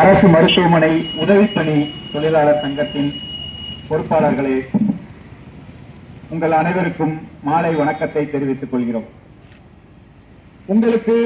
அரசு மருத்துவமனை உதவிப்பணி தொழிலாளர் சங்கத்தின் பொறுப்பாளர்களே உங்கள் அனைவருக்கும் மாலை வணக்கத்தை தெரிவித்துக் கொள்கிறோம். உங்களுக்கு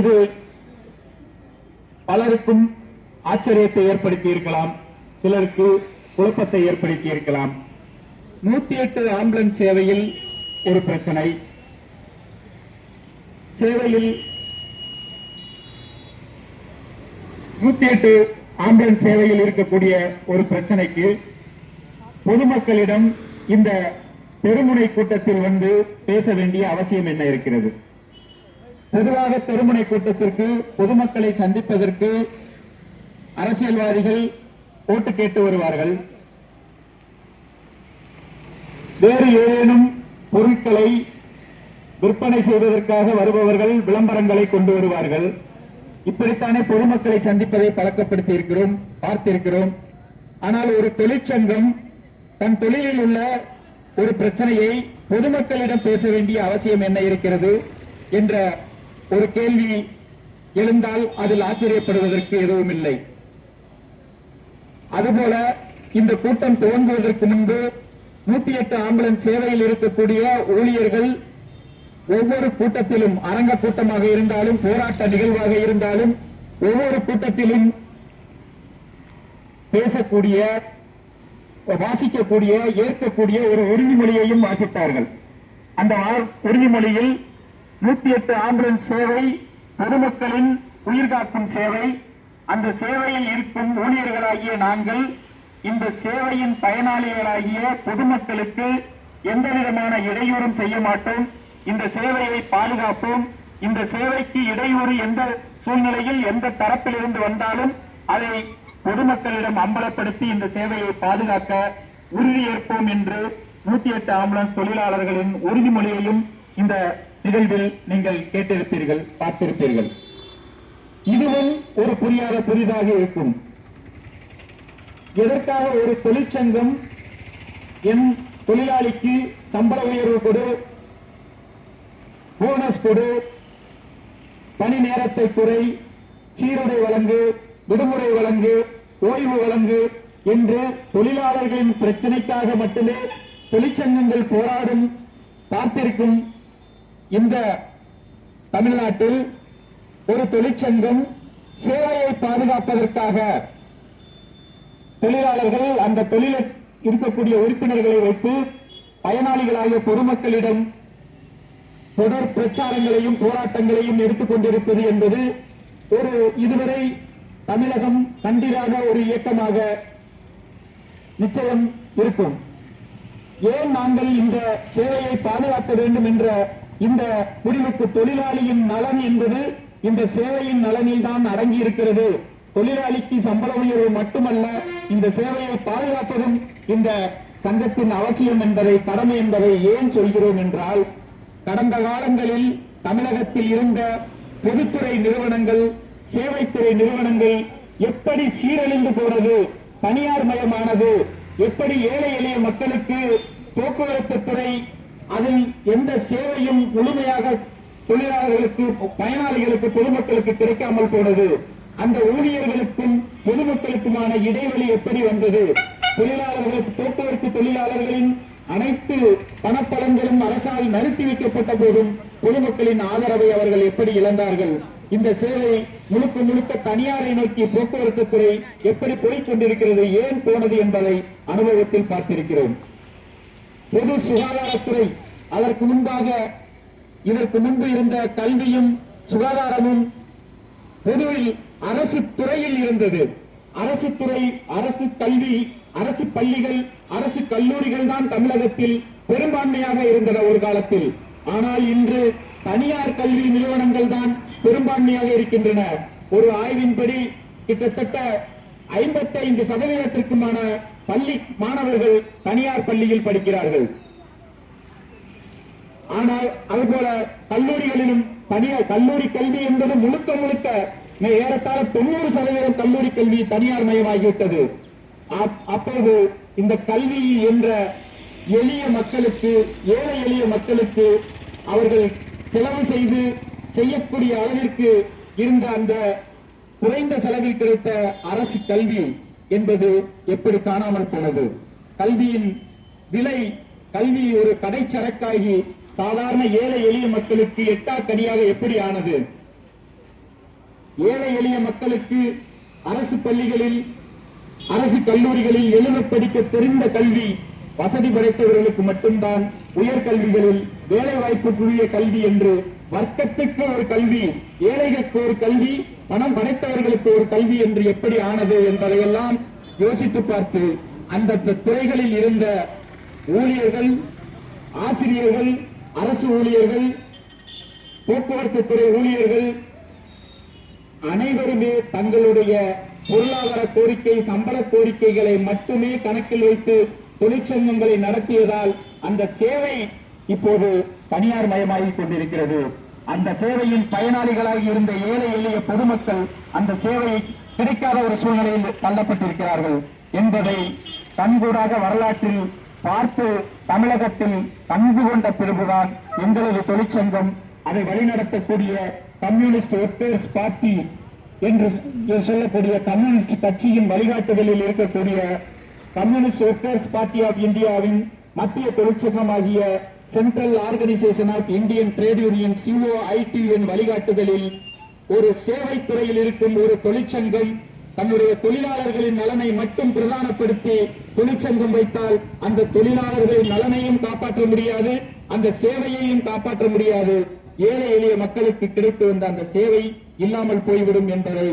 இது பலருக்கும் ஆச்சரியத்தை ஏற்படுத்தி இருக்கலாம் சிலருக்கு குழப்பத்தை ஏற்படுத்தி இருக்கலாம் நூத்தி எட்டு ஆம்புலன்ஸ் சேவையில் ஒரு பிரச்சனை. சேவையில் நூத்தி எட்டு ஆம்புலன்ஸ் சேவையில் இருக்கக்கூடிய ஒரு பிரச்சனைக்கு பொதுமக்களிடம் இந்த தெருமுனை கூட்டத்தில் வந்து பேச வேண்டிய அவசியம் என்ன இருக்கிறது? பொதுவாக தெருமுனை கூட்டத்திற்கு பொதுமக்களை சந்திப்பதற்கு அரசியல்வாதிகள் ஓட்டு கேட்டு வருவார்கள். வேறு ஏதேனும் பொருட்களை விற்பனை செய்வதற்காக வருபவர்கள் விளம்பரங்களை கொண்டு வருவார்கள். இப்படித்தானே பொதுமக்களை சந்திப்பதை பழக்கப்படுத்தி இருக்கிறோம் பார்த்திருக்கிறோம். ஆனால் ஒரு தொழிற்சங்கம் தன் தொழிலில் உள்ள ஒரு பிரச்சனையை பொதுமக்களிடம் பேச வேண்டிய அவசியம் என்ன இருக்கிறது என்ற ஒரு கேள்வி எழுந்தால் அதில் ஆச்சரியப்படுவதற்கு எதுவும் இல்லை. அதுபோல இந்த கூட்டம் துவங்குவதற்கு முன்பு நூத்தி எட்டு ஆம்புலன்ஸ் சேவையில் இருக்கக்கூடிய ஊழியர்கள் ஒவ்வொரு கூட்டத்திலும் அரங்க கூட்டமாக இருந்தாலும் போராட்ட நிகழ்வாக இருந்தாலும் ஒவ்வொரு கூட்டத்திலும் பேசக்கூடிய வாசிக்கக்கூடிய ஏற்கக்கூடிய ஒரு உறுதிமொழியையும் வாசித்தார்கள் அந்த உறுதிமொழியில் நூத்தி எட்டு ஆம்புலன்ஸ் சேவை பொதுமக்களின் உயிர்காக்கும் சேவை அந்த சேவையில் இருக்கும் ஊழியர்களாகிய நாங்கள் இந்த சேவையின் பயனாளிகளாகிய பொதுமக்களுக்கு எந்த விதமான இடையூறும் செய்ய மாட்டோம். இந்த சேவையை பாதுகாப்போம். இந்த சேவைக்கு இடையூறு எந்த சூழ்நிலையில் எந்த தரப்பிலிருந்து வந்தாலும் அதை பொதுமக்களிடம் அம்பலப்படுத்தி இந்த சேவையை பாதுகாக்க உறுதியேற்போம் என்று நூத்தி எட்டு ஆம்புலன்ஸ் தொழிலாளர்களின் உறுதிமொழியையும் இந்த நிகழ்வில் நீங்கள் கேட்டிருப்பீர்கள் பார்த்திருப்பீர்கள். இதுவும் ஒரு புரியாத புதிதாக இருக்கும். எதற்காக ஒரு தொழிற்சங்கம் என் தொழிலாளிக்கு சம்பள உயர்வு கொடு போனஸ் கொடு. பணி நேரத்தை குறை. சீருடை வழங்கு. விடுமுறை வழங்கு. ஓய்வு வழங்கு என்று தொழிலாளர்களின் பிரச்சனைக்காக மட்டுமே தொழிற்சங்கங்கள் போராடும் பார்த்திருக்கும் இந்த தமிழ்நாட்டில் ஒரு தொழிற்சங்கம் சேவையை பாதுகாப்பதற்காக தொழிலாளர்கள் அந்த தொழிலில் இருக்கக்கூடிய உறுப்பினர்களை வைத்து பயனாளிகளாகிய பொதுமக்களிடம் தொடர் பிரச்சாரங்களையும் போராட்டங்களையும் எடுத்துக் கொண்டிருப்பது என்பது ஒரு இதுவரை தமிழகம் கண்டிராத ஒரு இயக்கமாக நிச்சயம் இருக்கும். ஏன் நாங்கள் இந்த சேவையை பாதுகாக்க வேண்டும் என்ற இந்த முடிவுக்கு தொழிலாளியின் நலன் என்பது இந்த சேவையின் நலனில் தான் அடங்கி இருக்கிறது தொழிலாளிக்கு சம்பள உயர்வு மட்டுமல்ல இந்த சேவையை பாதுகாப்பதும் இந்த சங்கத்தின் அவசியம் என்பதை கடமை என்பதை ஏன் சொல்கிறோம் என்றால் கடந்த காலங்களில் தமிழகத்தில் இருந்த பொதுத்துறை நிறுவனங்கள் சேவைத்துறை நிறுவனங்கள் எப்படி சீரழிந்து போனது தனியார் மயமானது எப்படி ஏழை எளிய மக்களுக்கு போக்குவரத்து துறை அதில் எந்த சேவையும் முழுமையாக தொழிலாளர்களுக்கு பயனாளிகளுக்கு பொதுமக்களுக்கு கிடைக்காமல் போனது அந்த ஊழியர்களுக்கும் பொதுமக்களுக்குமான இடைவெளி எப்படி வந்தது தொழிலாளர்களுக்கு போக்குவரத்து தொழிலாளர்களின் அனைத்து பணப்பலன்களும் அரசால் நிறுத்தி வைக்கப்பட்ட போதும் பொதுமக்களின் ஆதரவை அவர்கள் எப்படி இழந்தார்கள்? இந்த சேவை முழுக்க முழுக்க தனியாரை நோக்கி போக்குவரத்து துறை எப்படி போய்க் கொண்டிருக்கிறது ஏன் போனது என்பதை அனுபவத்தில் பார்த்திருக்கிறோம். பொது சுகாதாரத்துறை அதற்கு முன்பாக இதற்கு முன்பு இருந்த கல்வியும் சுகாதாரமும் பொதுவில் அரசு துறையில் இருந்தது. அரசு துறை அரசு கல்வி அரசு பள்ளிகள் அரசு கல்லூரிகள் தான் தமிழகத்தில் பெரும்பான்மையாக இருந்தன ஒரு காலத்தில். ஆனால் இன்று தனியார் கல்வி நிறுவனங்கள் தான் பெரும்பான்மையாக இருக்கின்றன. ஒரு ஆய்வின்படி கிட்டத்தட்ட ஐம்பத்தைந்து சதவீதத்திற்குமான பள்ளி மாணவர்கள் தனியார் பள்ளியில் படிக்கிறார்கள். ஆனால் அதுபோல கல்லூரிகளிலும் தனியார் கல்லூரி கல்வி என்பது முழுக்க முழுக்க ஏறத்தாழ தொண்ணூறு சதவீதம் கல்லூரி கல்வி தனியார் மயமாகிவிட்டது. அப்- அப்போது இந்த கல்வி என்ற எளிய மக்களுக்கு ஏழை எளிய மக்களுக்கு அவர்கள் செலவு செய்து செய்யக்கூடிய அளவிற்கு இருந்த அந்த குறைந்த செலவில் கிடைத்த அரசு கல்வி என்பது எப்படி காணாமல் போனது? கல்வியின் விலை கல்வி ஒரு கடைச்சரக்காகி சாதாரண ஏழை எளிய மக்களுக்கு எட்டாக்கடியாக எப்படி ஆனது? ஏழை எளிய மக்களுக்கு அரசு பள்ளிகளில் அரசு கல்லூரிகளில் எழுத படிக்க தெரிந்த கல்வி வசதி படைத்தவர்களுக்கு மட்டும்தான் உயர்கல்விகளில் வேலை வாய்ப்புக்குரிய கல்வி என்று வர்க்கத்துக்கு ஒரு கல்வி ஏழைகளுக்கு ஒரு கல்வி பணம் படைத்தவர்களுக்கு ஒரு கல்வி என்று எப்படி ஆனது என்பதையெல்லாம் யோசித்து பார்த்து அந்த துறைகளில் இருந்த ஊழியர்கள் ஆசிரியர்கள் அரசு ஊழியர்கள் போக்குவரத்து துறை ஊழியர்கள் அனைவருமே தங்களுடைய பொருளாதார கோரிக்கை சம்பள கோரிக்கைகளை மட்டுமே கணக்கில் வைத்து தொழிற்சங்கங்களை நடத்தியதால் அந்த சேவை இப்போது தனியார் மயமாகிக் கொண்டிருக்கிறது. அந்த சேவையின் பயனாளிகளாக இருந்த ஏழை எளிய பொதுமக்கள் அந்த சேவை கிடைக்காத ஒரு சூழ்நிலையில் தள்ளப்பட்டிருக்கிறார்கள் என்பதை கண்கூடாக வரலாற்றில் பார்த்து தமிழகத்தில் கண்டு கொண்ட பிறகுதான் எங்களது தொழிற்சங்கம் அதை வழிநடத்தக்கூடிய கம்யூனிஸ்ட் ஒர்க்கர்ஸ் பார்ட்டி என்று சொல்லக்கூடிய கம்யூனிஸ்ட் கட்சியின் வழிகாட்டுதலில் இருக்கக்கூடிய கம்யூனிஸ்ட் ஒர்க்கர்ஸ் பார்ட்டி ஆஃப் இந்தியாவின் மத்திய தொழிற்சங்கமாகிய central organisation of Indian trade union சிஓஐடியின் வழிகாட்டுதலில் ஒரு சேவை துறையில் இருக்கும் ஒரு தொழிற்சங்கம் தன்னுடைய தொழிலாளர்களின் நலனை மட்டும் பிரதானப்படுத்தி தொழிற்சங்கம் வைத்தால் அந்த தொழிலாளர்களின் நலனையும் காப்பாற்ற முடியாது அந்த சேவையையும் காப்பாற்ற முடியாது. ஏழை எளிய மக்களுக்கு கிடைத்து வந்த அந்த சேவை இல்லாமல் போய்விடும் என்பதை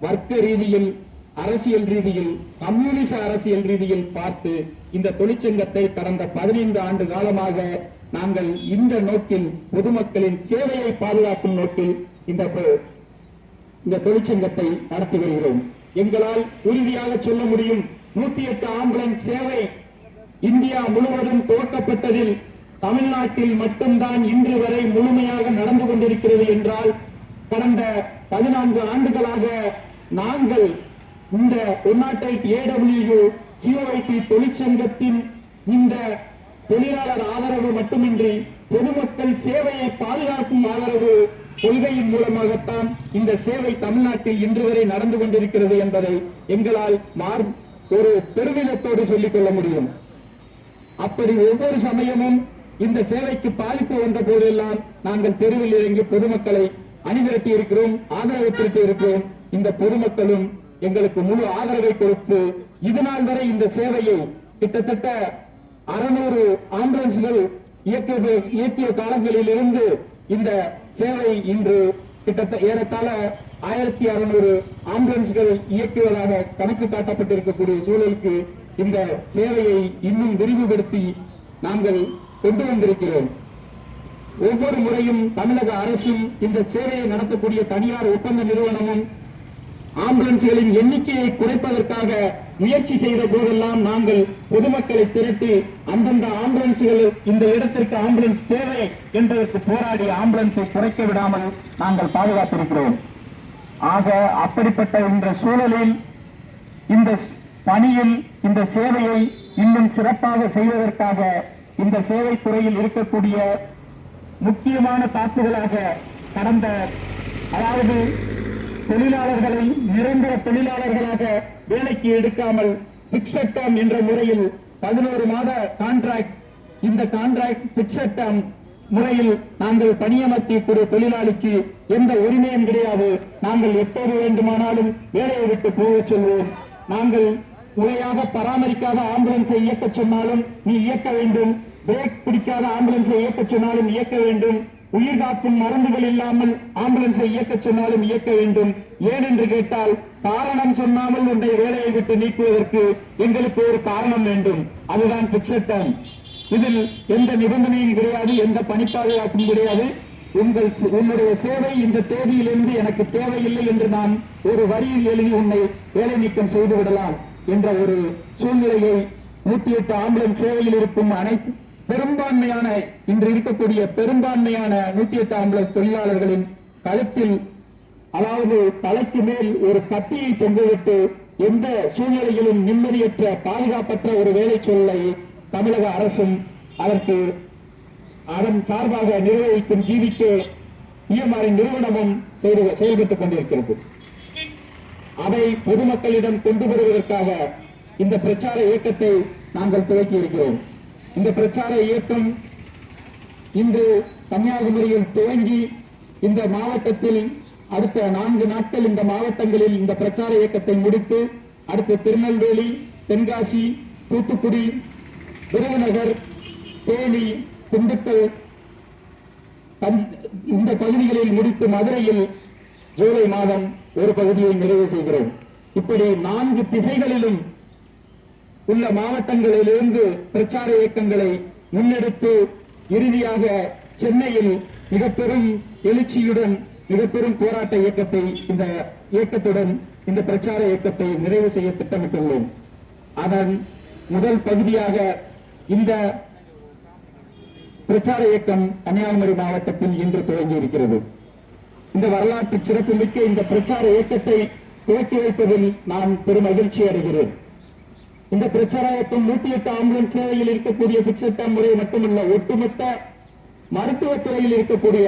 வர்க்க ரீதியில் அரசியல் ரீதியில் கம்யூனிச அரசியல் ரீதியில் பார்த்து இந்த தொழிற்சங்கத்தை கடந்த பதினைந்து ஆண்டு காலமாக நாங்கள் இந்த நோக்கில் பொதுமக்களின் சேவையை பாதுகாக்கும் நோக்கில் இந்த இந்த தொழிற்சங்கத்தை நடத்தி வருகிறோம். எங்களால் உறுதியாக சொல்ல முடியும் நூத்தி எட்டு ஆம்புலன்ஸ் சேவை இந்தியா முழுவதும் துவக்கப்பட்டதில் தமிழ்நாட்டில் மட்டும்தான் இன்று வரை முழுமையாக நடந்து கொண்டிருக்கிறது என்றால் கடந்த பதினான்கு ஆண்டுகளாக நாங்கள் இந்த ஒன்னாட்டை ஏடபிள்யூ சிஓஐடி தொழிற்சங்கத்தின் இந்த தொழிலாளர் ஆதரவு மட்டுமின்றி பொதுமக்கள் சேவையை பாதுகாக்கும் ஆதரவு கொள்கையின் மூலமாகத்தான் இந்த சேவை தமிழ்நாட்டில் இன்று வரை நடந்து கொண்டிருக்கிறது என்பதை எங்களால் மார் ஒரு பெருமிதத்தோடு சொல்லிக் கொள்ள முடியும். அப்படி ஒவ்வொரு சமயமும் இந்த சேவைக்கு பாதிப்பு வந்த போதெல்லாம் நாங்கள் தெருவில் இறங்கி பொதுமக்களை அணிதிரட்டி இருக்கிறோம் ஆதரவு திரட்டி இருக்கிறோம் இந்த பொதுமக்களும் எங்களுக்கு முழு ஆதரவை கொடுத்து இதுநாள் வரை இந்த சேவையை கிட்டத்தட்ட அறுநூறு ஆம்புலன்ஸ்கள் இயக்கிய இயக்கிய காலங்களில் இருந்து இந்த சேவை இன்று கிட்டத்தட்ட ஏறத்தாழ ஆயிரத்தி அறுநூறு ஆம்புலன்ஸ்கள் இயக்குவதாக கணக்கு காட்டப்பட்டிருக்கக்கூடிய சூழலுக்கு இந்த சேவையை இன்னும் விரிவுபடுத்தி நாங்கள் கொண்டு வந்திருக்கிறோம். ஒவ்வொரு முறையும் தமிழக அரசும் இந்த சேவையை நடத்தக்கூடிய தனியார் ஒப்பந்த நிறுவனமும் ஆம்புலன்ஸ்களின் எண்ணிக்கையை குறைப்பதற்காக முயற்சி செய்த போதெல்லாம் நாங்கள் பொதுமக்களை திரட்டி அந்தந்த ஆம்புலன்ஸ்கள் இந்த இடத்திற்கு ஆம்புலன்ஸ் தேவை என்பதற்கு போராடி ஆம்புலன்ஸை குறைக்க விடாமல் நாங்கள் பாதுகாத்திருக்கிறோம். ஆக அப்படிப்பட்ட இந்த சூழலில் இந்த பணியில் இந்த சேவையை இன்னும் சிறப்பாக செய்வதற்காக இந்த சேவை துறையில் இருக்கக்கூடிய முக்கியமான தாக்குதலாக கடந்த அதாவது தொழிலாளர்களை நிரந்தர தொழிலாளர்களாக வேலைக்கு எடுக்காமல் பிக்சட் டேம் என்ற முறையில் பதினோரு மாத கான்ட்ராக்ட் இந்த கான்ட்ராக்ட் பிக்சட் டேம் முறையில் நாங்கள் பணியமர்த்திய தொழிலாளிக்கு எந்த உரிமையும் கிடையாது. நாங்கள் எப்போது வேண்டுமானாலும் வேலையை விட்டு போகச் சொல்வோம். நாங்கள் முறையாக பராமரிக்காத ஆம்புலன்ஸை இயக்க சொன்னாலும் நீ இயக்க வேண்டும். பிரேக் பிடிக்காத ஆம்புலன்ஸை இயக்க சொன்னாலும் இயக்க வேண்டும். உயிர் காக்கும் மருந்துகள் இல்லாமல் ஆம்புலன்ஸை இயக்க சொன்னாலும் இயக்க வேண்டும். ஏன் என்று கேட்டால் காரணம் சொன்னாமல் உன்னை வேலையை விட்டு நீக்குவதற்கு எங்களுக்கு ஒரு காரணம் வேண்டும். அதுதான் பிக்சட் டைம் இதில் எந்த நிபந்தனையும் கிடையாது எந்த பணி பாதுகாப்பும் கிடையாது. உங்கள் உன்னுடைய சேவை இந்த தேதியிலிருந்து எனக்கு தேவையில்லை என்று நான் ஒரு வரியில் எழுதி உன்னை வேலை நீக்கம் செய்து விடலாம் என்ற ஒரு சூழ்நிலையை நூத்தி எட்டு ஆம்புலன்ஸ் சேவையில் இருக்கும் அனைத்து பெரும்பான்மையான இன்று இருக்கக்கூடிய பெரும்பான்மையான நூத்தி எட்டு ஆம்புலன்ஸ் தொழிலாளர்களின் கழுத்தில் அதாவது தலைக்கு மேல் ஒரு கட்டியை தொங்கவிட்டு எந்த சூழ்நிலையிலும் நிம்மதியற்ற பாதுகாப்பற்ற ஒரு வேலை சொல்லை தமிழக அரசும் அதற்கு அதன் சார்பாக நிர்வகிக்கும் ஜீவிக்கு இஎம்ஆரின் நிறுவனமும் செய்து- செயல்பட்டுக் கொண்டிருக்கிறது. அதை பொதுமக்களிடம் கொண்டு வருவதற்காக இந்த பிரச்சார இயக்கத்தை நாங்கள் துவக்கி இருக்கிறோம் இந்த பிரச்சார இயக்கம் இன்று கன்னியாகுமரியில் துவங்கி இந்த மாவட்டத்தில் அடுத்த நான்கு நாட்கள் இந்த மாவட்டங்களில் இந்த பிரச்சார இயக்கத்தை முடித்து அடுத்து திருநெல்வேலி தென்காசி தூத்துக்குடி விருதுநகர் தேனி திண்டுக்கல் இந்த பகுதிகளில் முடித்து மதுரையில் ஜூலை மாதம் ஒரு பகுதியை நிறைவு செய்கிறோம். இப்படி நான்கு திசைகளிலும் உள்ள மாவட்டங்களிலிருந்து பிரச்சார இயக்கங்களை முன்னெடுத்து இறுதியாக சென்னையில் மிக பெரும் எழுச்சியுடன் மிக பெரும் போராட்ட இயக்கத்தை இந்த இயக்கத்துடன் இந்த பிரச்சார இயக்கத்தை நிறைவு செய்ய திட்டமிட்டுள்ளோம். அதன் முதல் பகுதியாக இந்த பிரச்சார இயக்கம் கன்னியாகுமரி மாவட்டத்தில் இன்று துவங்கி இருக்கிறது இந்த வரலாற்று சிறப்புமிக்க இந்த பிரச்சார இயக்கத்தை துவக்கி வைப்பதில் நான் பெரும் மகிழ்ச்சி அடைகிறேன். இந்த பிரச்சாரத்தின் நூற்றி நூத்தி எட்டு ஆம்புலன்ஸ் சேவையில் இருக்கக்கூடிய பிக்சட்டா முறை மட்டுமல்ல ஒட்டுமொத்த மருத்துவத்துறையில் இருக்கக்கூடிய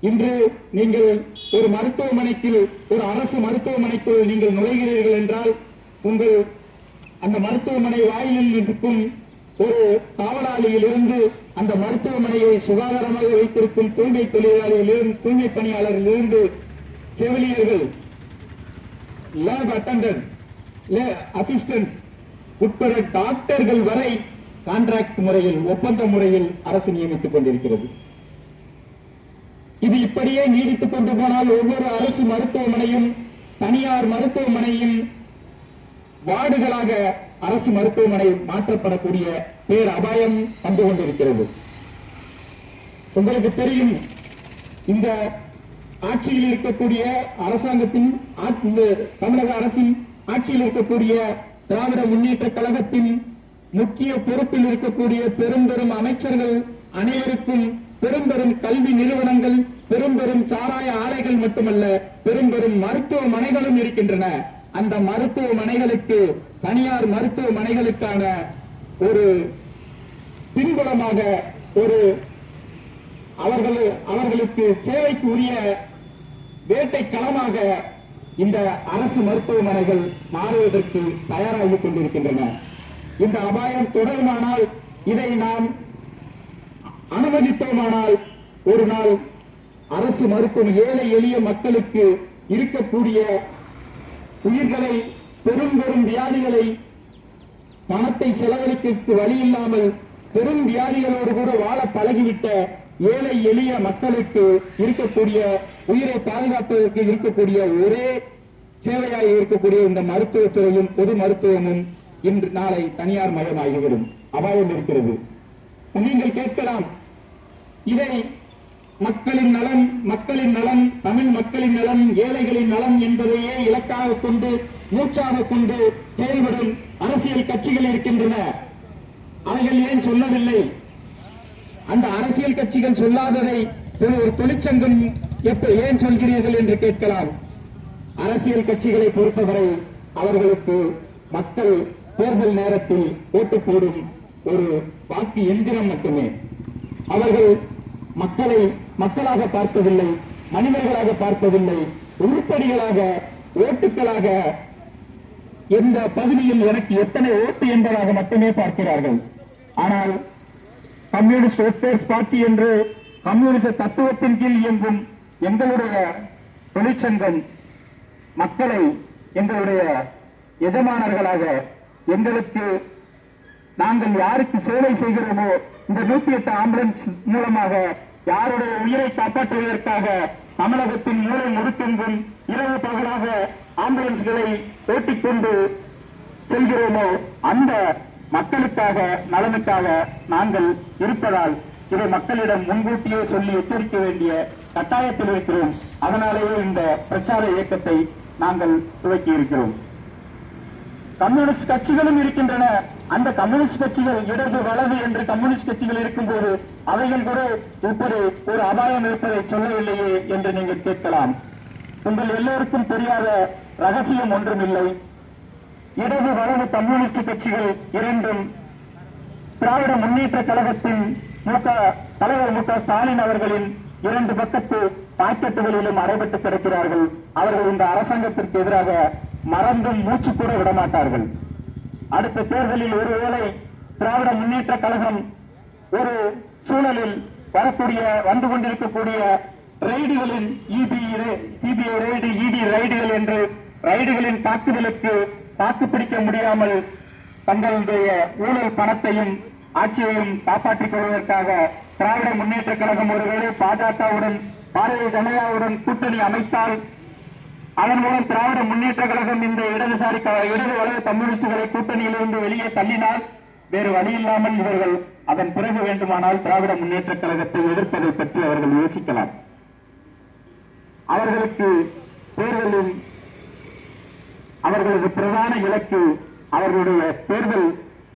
இன்று நீங்கள் ஒரு மருத்துவமனைக்கு ஒரு அரசு மருத்துவமனைக்குள் நீங்கள் நுழைகிறீர்கள் என்றால் உங்கள் அந்த மருத்துவமனை வாயிலில் இருக்கும் ஒரு காவலாளியில் இருந்து அந்த மருத்துவமனையை சுகாதாரமாக வைத்திருக்கும் தூய்மை தொழிலாளியிலிருந்து தூய்மை பணியாளரிலிருந்து செவிலியர்கள் லேப் அட்டண்டன்ட் அசிஸ்டன்ட் உட்பட டாக்டர்கள் வரை கான்ட்ராக்ட் முறையில் ஒப்பந்த முறையில் அரசு நியமித்துக் கொண்டிருக்கிறது. இது இப்படியே நீடித்துக் கொண்டு போனால் ஒவ்வொரு அரசு மருத்துவமனையும் தனியார் மருத்துவமனையும் வார்டுகளாக அரசு மருத்துவமனை மாற்றப்படக்கூடிய பேர் அபாயம் வந்து கொண்டிருக்கிறது. உங்களுக்கு தெரியும் இந்த ஆட்சியில் இருக்கக்கூடிய அரசாங்கத்தின் தமிழக அரசின் ஆட்சியில் இருக்கக்கூடிய திராவிட முன்னேற்ற கழகத்தின் முக்கிய பொறுப்பில் இருக்கக்கூடிய பெரும் பெரும் அமைச்சர்கள் அனைவருக்கும் பெரும் பெரும் கல்வி நிறுவனங்கள் பெரும் பெரும் சாராய ஆலைகள் மட்டுமல்ல பெரும் பெரும் மருத்துவமனைகளும் இருக்கின்றன. அந்த மருத்துவமனைகளுக்கு தனியார் மருத்துவமனைகளுக்கான ஒரு பின்புலமாக ஒரு அவர்கள் அவர்களுக்கு சேவைக்கு உரிய வேட்டை களமாக இந்த அரசு மருத்துவமனைகள் மாறுவதற்கு தயாராகிக் கொண்டிருக்கின்றன. இந்த அபாயம் தொடருமானால் இதை நாம் அனுமதித்தோமானால் ஒரு நாள் அரசு மருத்துவம் ஏழை எளிய மக்களுக்கு இருக்கக்கூடிய உயிர்களை பெரும் பெரும் வியாதிகளை பணத்தை செலவழிக்க வழி இல்லாமல் பெரும் வியாதிகளோடு கூட வாழ பழகிவிட்ட ஏழை எளிய மக்களுக்கு இருக்கக்கூடிய உயிரை பாதுகாப்பதற்கு இருக்கக்கூடிய ஒரே சேவையாக இருக்கக்கூடிய இந்த மருத்துவத்துறையும் பொது மருத்துவமும் இன்று நாளை தனியார் மயமாகிவிடும். அபாயம் இருக்கிறது. நீங்கள் கேட்கலாம். இதை மக்களின் நலன் மக்களின் நலன் தமிழ் மக்களின் நலன் ஏழைகளின் நலன் என்பதையே இலக்காக கொண்டு மூச்சாக கொண்டு செயல்படும் அரசியல் கட்சிகள் இருக்கின்றன. அவைகள் ஏன் சொல்லவில்லை? அந்த அரசியல் கட்சிகள் சொல்லாததை ஒரு ஒரு தொழிற்சங்கம் எப்ப ஏன் சொல்கிறீர்கள் என்று கேட்கலாம். அரசியல் கட்சிகளை பொறுத்தவரை அவர்களுக்கு மக்கள் தேர்தல் நேரத்தில் ஓட்டு போடும் ஒரு வாக்கு எந்திரம் மட்டுமே. அவர்கள் மக்களை மக்களாக பார்ப்பதில்லை மனிதர்களாக பார்ப்பதில்லை உருப்படிகளாக ஓட்டுக்களாக எந்த பகுதியில் எனக்கு எத்தனை ஓட்டு என்பதாக மட்டுமே பார்க்கிறார்கள். ஆனால் கம்யூனிஸ்ட் ஒர்க்கர்ஸ் பார்ட்டி என்று கம்யூனிஸ்ட் தத்துவத்தின் கீழ் இயங்கும் எங்களுடைய தொழிற்சங்கம் மக்களை எங்களுடைய எஜமானர்களாக எங்களுக்கு நாங்கள் யாருக்கு சேவை செய்கிறோமோ இந்த நூத்தி எட்டு ஆம்புலன்ஸ் மூலமாக யாருடைய உயிரை காப்பாற்றுவதற்காக தமிழகத்தின் மூலை முடுக்கெங்கும் இரவு பகலாக ஆம்புலன்ஸ்களை ஓட்டிக்கொண்டு செல்கிறோமோ அந்த மக்களுக்காக நலனுக்காக நாங்கள் இருப்பதால் இதை மக்களிடம் முன்கூட்டியே சொல்லி எச்சரிக்க வேண்டிய கட்டாயத்தில் இருக்கிறோம். அதனாலேயே இந்த பிரச்சார இயக்கத்தை நாங்கள் துவக்கி இருக்கிறோம். கம்யூனிஸ்ட் கட்சிகளும் இருக்கின்றன. அந்த கம்யூனிஸ்ட் கட்சிகள் இடது வலது என்று கம்யூனிஸ்ட் கட்சிகள் இருக்கும் போது அவைகள் கூட இப்படி ஒரு அபாயம் இருப்பதை சொல்லவில்லையே என்று நீங்கள் கேட்கலாம். உங்கள் எல்லோருக்கும் தெரியாத ரகசியம் ஒன்றுமில்லை. இடது வலது கம்யூனிஸ்ட் கட்சிகள் இரண்டும் திராவிட முன்னேற்ற கழகத்தின் மு க தலைவர் மு க ஸ்டாலின் அவர்களின் இரண்டு பக்கத்து பாக்கெட்டுகளிலும் அடைபட்டு கிடக்கிறார்கள். அவர்கள் இந்த அரசாங்கத்திற்கு எதிராக மறந்தும் மூச்சு கூட விடமாட்டார்கள். அடுத்த தேர்தலில் ஒருவேளை திராவிட முன்னேற்ற கழகம் ஒரு சூழலில் வரக்கூடிய வந்து கொண்டிருக்கக்கூடிய ரைடுகளின் இபி சிபிஐ ரைடு இடி ரைடுகள் என்று ரைடுகளின் தாக்குதலுக்கு தாக்குப்பிடிக்க முடியாமல் தங்களுடைய ஊழல் பணத்தையும் ஆட்சியையும் காப்பாற்றிக் கொள்வதற்காக திராவிட முன்னேற்ற கழகம் ஒருவேளை பாஜகவுடன் பாரதிய ஜனதாவுடன் கூட்டணி அமைத்தால் அதன் மூலம் திராவிட முன்னேற்ற கழகம் இந்த இடதுசாரி இடது வலது கம்யூனிஸ்டுகளை கூட்டணியிலிருந்து வெளியே தள்ளினால் வேறு வழி இல்லாமல் இவர்கள் அதன் பிறகு வேண்டுமானால் திராவிட முன்னேற்ற கழகத்தை எதிர்ப்பதை பற்றி அவர்கள் யோசிக்கலாம். அவர்களுக்கு தேர்தலில் அவர்களது பிரதான இலக்கு அவர்களுடைய தேர்தல்